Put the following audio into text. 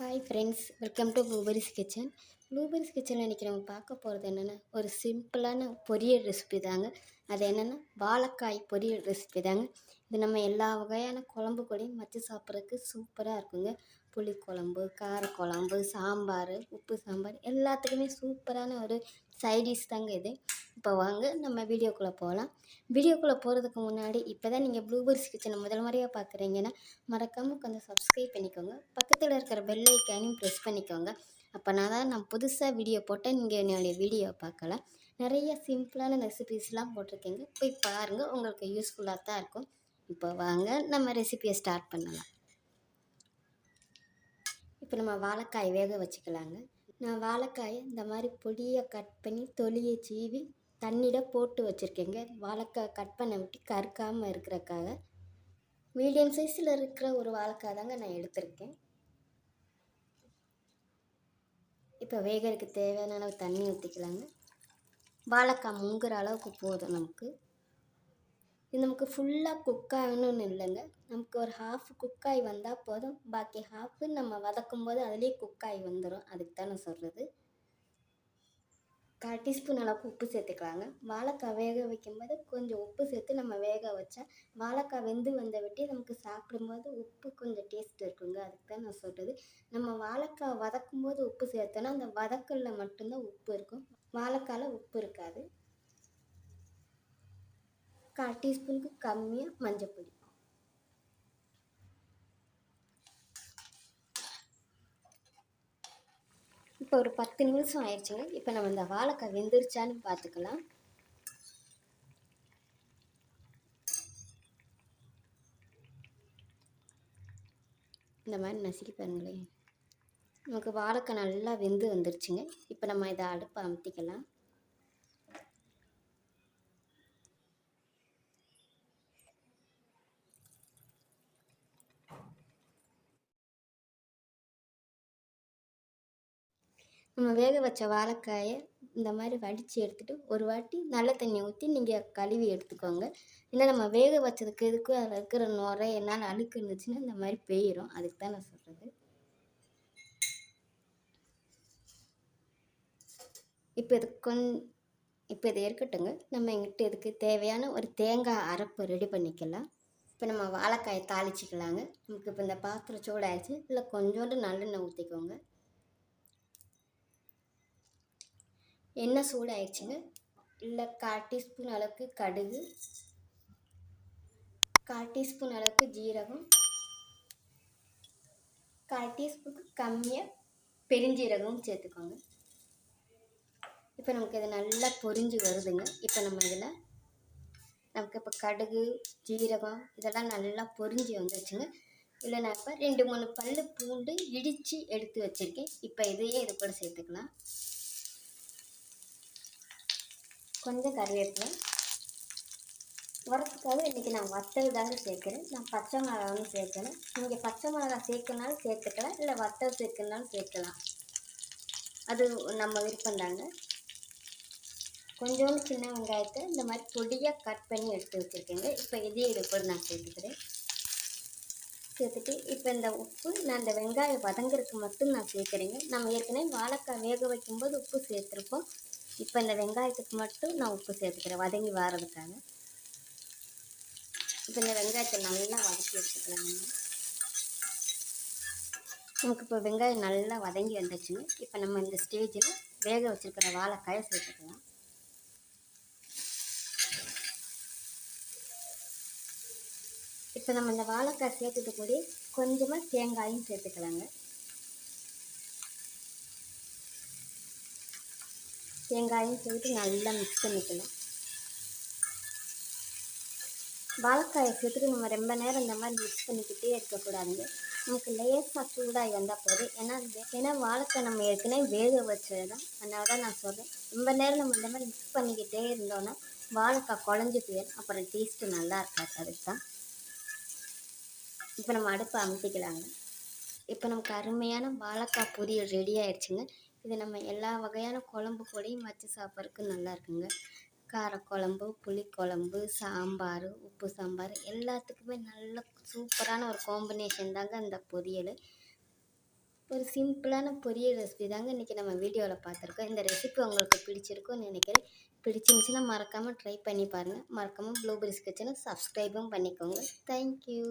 Hi friends welcome to blueberries kitchen blueberries கிச்சனில் இன்றைக்கி நம்ம பார்க்க போகிறது என்னென்னா ஒரு சிம்பிளான பொரியல் ரெசிபி தாங்க. அது என்னென்னா வாழைக்காய் பொரியல் ரெசிபி தாங்க. இது நம்ம எல்லா வகையான குழம்பு கூடையும் வச்சு சாப்பிட்றதுக்கு சூப்பராக இருக்குங்க. புளி குழம்பு காரக்குழம்பு சாம்பார் உப்பு சாம்பார் எல்லாத்துக்குமே சூப்பரான ஒரு சைடிஷ் தாங்க இது. இப்போ வாங்க நம்ம வீடியோக்குள்ளே போகலாம். வீடியோக்குள்ளே போகிறதுக்கு முன்னாடி இப்போ தான் நீங்கள் ப்ளூபெர்ஸ் கிச்சனை முதல் முறையாக பார்க்குறீங்கன்னா மறக்காமல் கொஞ்சம் சப்ஸ்கிரைப் பண்ணிக்கோங்க. பக்கத்தில் இருக்கிற பெல் ஐக்கானையும் ப்ரெஸ் பண்ணிக்கோங்க. அப்போ நான் தான் நான் புதுசாக வீடியோ போட்டால் நீங்கள் என்னுடைய வீடியோ பார்க்கலாம். நிறைய சிம்பிளான ரெசிபீஸ்லாம் போட்டிருக்கீங்க. போய் பாருங்கள் உங்களுக்கு யூஸ்ஃபுல்லாக தான் இருக்கும். இப்போ வாங்க நம்ம ரெசிபியை ஸ்டார்ட் பண்ணலாம். இப்போ நம்ம வாழைக்காய் வேக வச்சுக்கலாங்க. நான் வாழைக்காயை இந்த மாதிரி பொடியை கட் பண்ணி தொலியை சீவி தண்ணியில் போட்டு வச்சுருக்கேங்க. வாழைக்காய் கட் பண்ண விட்டு கருக்காமல் இருக்கிறக்காக. மீடியம் சைஸில் இருக்கிற ஒரு வாழைக்காய் தாங்க நான் எடுத்திருக்கேன். இப்போ வேகறதுக்கு தேவையான அளவு தண்ணி ஊற்றிக்கலாங்க வாழைக்காய் முங்குற அளவுக்கு போதும் நமக்கு. இது நமக்கு ஃபுல்லாக குக் ஆகணும்னு இல்லைங்க. நமக்கு ஒரு ஹாஃப் குக்காய் வந்தால் போதும். பாக்கி ஹாஃப் நம்ம வதக்கும் போது அதுலேயே குக்காய் வந்துடும் அதுக்கு தான் நான் சொல்கிறது கால் டீஸ்பூன் அளவுக்கு உப்பு சேர்த்துக்கலாங்க. வாழைக்காய் வேக வைக்கும்போது கொஞ்சம் உப்பு சேர்த்து நம்ம வேக வச்சா வாழைக்காய் வெந்து வந்த விட்டி நமக்கு சாப்பிடும்போது உப்பு கொஞ்சம் டேஸ்ட் இருக்குங்க. அதுக்கு தான் நான் சொல்கிறது நம்ம வாழைக்காய் வதக்கும் போது உப்பு சேர்த்தோன்னா அந்த வதக்கலில் மட்டும்தான் உப்பு இருக்கும். வாழைக்காயில் உப்பு இருக்காது. கால் டீஸ்பூனுக்கு கம்மியாக மஞ்சள் பொடி இப்போ ஒரு பத்து நிமிஷம் ஆயிடுச்சுங்க இப்போ நம்ம இந்த வாழைக்காய் வெந்துருச்சான்னு பார்த்துக்கலாம். இந்த மாதிரி நசுக்கி பாருங்களேன். நமக்கு வாழைக்காய் நல்லா வெந்து வந்துருச்சுங்க. இப்போ நம்ம இதை அடுப்பை அமுத்திக்கலாம். நம்ம வேக வச்ச வாழைக்காயை இந்த மாதிரி வடித்து எடுத்துகிட்டு ஒரு வாட்டி நல்ல தண்ணி ஊற்றி நீங்கள் கழுவி எடுத்துக்கோங்க. ஏன்னா நம்ம வேக வச்சதுக்கு எதுக்கு அதில் இருக்கிற நுரை என்னால் அழுக்கு இருந்துச்சுன்னா இந்த மாதிரி பெய்யிரும் அதுக்கு தான் நான் சொல்கிறது இப்போ இது கொஞ் இப்போ இது இருக்கட்டுங்க நம்ம எங்கிட்ட இதுக்கு தேவையான ஒரு தேங்காய் அரைப்பு ரெடி பண்ணிக்கலாம். இப்போ நம்ம வாழைக்காயை தாளிச்சிக்கலாங்க. நமக்கு இப்போ இந்த பாத்திரம் சூடாயிடுச்சு. இல்லை கொஞ்சோண்டு நல்லெண்ணெய் ஊற்றிக்கோங்க எண்ணெய் சூடாயிடுச்சுங்க இல்லை கால் டீஸ்பூன் அளவுக்கு கடுகு கால் டீஸ்பூன் அளவுக்கு ஜீரகம் கால் டீஸ்பூனுக்கு கம்மியாக பெருஞ்சீரகமும் சேர்த்துக்கோங்க. இப்போ நமக்கு இது நல்லா பொரிஞ்சு வருதுங்க. இப்போ நம்ம இதில் நமக்கு இப்போ கடுகு ஜீரகம் இதெல்லாம் நல்லா பொரிஞ்சு வந்துச்சுங்க இல்லை நான் இப்போ ரெண்டு மூணு பல் பூண்டு இடித்து எடுத்து வச்சுருக்கேன். இப்போ இதையே இது கூட சேர்த்துக்கலாம். கொஞ்சம் கருவேப்பிலை உரத்துக்காக இன்றைக்கி நான் வத்தல் தாங்க சேர்க்குறேன். நான் பச்சை மிளகாவும் சேர்க்கணும் நீங்கள் பச்சை மிளகா சேர்க்கணுனாலும் சேர்த்துக்கலாம் இல்லை வத்தல் சேர்க்கணுனாலும் சேர்க்கலாம். அது நம்ம விருப்பம் தாங்க கொஞ்சோண்டு சின்ன வெங்காயத்தை இந்த மாதிரி பொடியாக கட் பண்ணி எடுத்து வச்சுருக்கேங்க. இப்போ இதே இது கூட நான் சேர்த்துக்கிறேன். சேர்த்துட்டு இப்போ இந்த உப்பு நான் இந்த வெங்காயம் வதங்குறதுக்கு மட்டும் நான் சேர்க்குறேங்க. நம்ம ஏற்கனவே வாழைக்காய் வேக வைக்கும்போது உப்பு சேர்த்துருப்போம். இப்போ இந்த வெங்காயத்துக்கு மட்டும் நான் உப்பு சேர்த்துக்கிறேன். வதங்கி வாரதுக்காக. இப்போ இந்த வெங்காயத்தை நல்லா வதக்கி எடுத்துக்கலாங்க நமக்கு இப்போ வெங்காயம் நல்லா வதங்கி வந்துச்சுன்னு இப்போ நம்ம இந்த ஸ்டேஜில் வேக வச்சுருக்கிற வாழைக்காயை சேர்த்துக்கலாம். இப்போ நம்ம இந்த வாழைக்காய் சேர்த்துட்டு கூட கொஞ்சமாக தேங்காயும் சேர்த்துக்கலாங்க. தேங்காயும் சேர்த்து நல்லா மிக்ஸ் பண்ணிக்கலாம் வாழைக்காயை சேர்த்துட்டு நம்ம ரொம்ப நேரம் இந்த மாதிரி மிக்ஸ் பண்ணிக்கிட்டே இருக்கக்கூடாதுங்க. நமக்கு லேசாக சூடாக இருந்தால் போதும். ஏன்னா ஏன்னா வாழைக்காய் நம்ம ஏற்கனவே வேக வச்சது தான் அதனால தான் நான் சொல்கிறேன் ரொம்ப நேரம் நம்ம இந்த மாதிரி மிக்ஸ் பண்ணிக்கிட்டே இருந்தோன்னா வாழைக்காய் குழஞ்சி போயிடும். அப்புறம் டேஸ்ட்டு நல்லா இருக்காது. அதுக்கு தான் இப்போ நம்ம அடுப்பை அமுத்திக்கலாங்க இப்போ நமக்கு அருமையான வாழைக்காய் பொரியல் ரெடி ஆயிடுச்சுங்க. இது நம்ம எல்லா வகையான குழம்பு கூடயும் வச்சு சாப்பிட்றதுக்கு நல்லா இருக்குங்க. காரக்குழம்பு புளிக்குழம்பு சாம்பார் உப்பு சாம்பார் எல்லாத்துக்குமே நல்ல சூப்பரான ஒரு காம்பினேஷன் தாங்க இந்த பொரியல். ஒரு சிம்பிளான பொரியல் ரெசிபி தாங்க இன்றைக்கி நம்ம வீடியோவில் பார்த்துருக்கோம். இந்த ரெசிபி உங்களுக்கு பிடிச்சிருக்கும்னு நினைக்கிறேன். பிடிச்சிருந்துச்சுன்னா மறக்காமல் ட்ரை பண்ணி பாருங்கள் மறக்காமல் ப்ளூபெரிஸ் கிச்சனை சப்ஸ்கிரைபும் பண்ணிக்கோங்க. தேங்க்யூ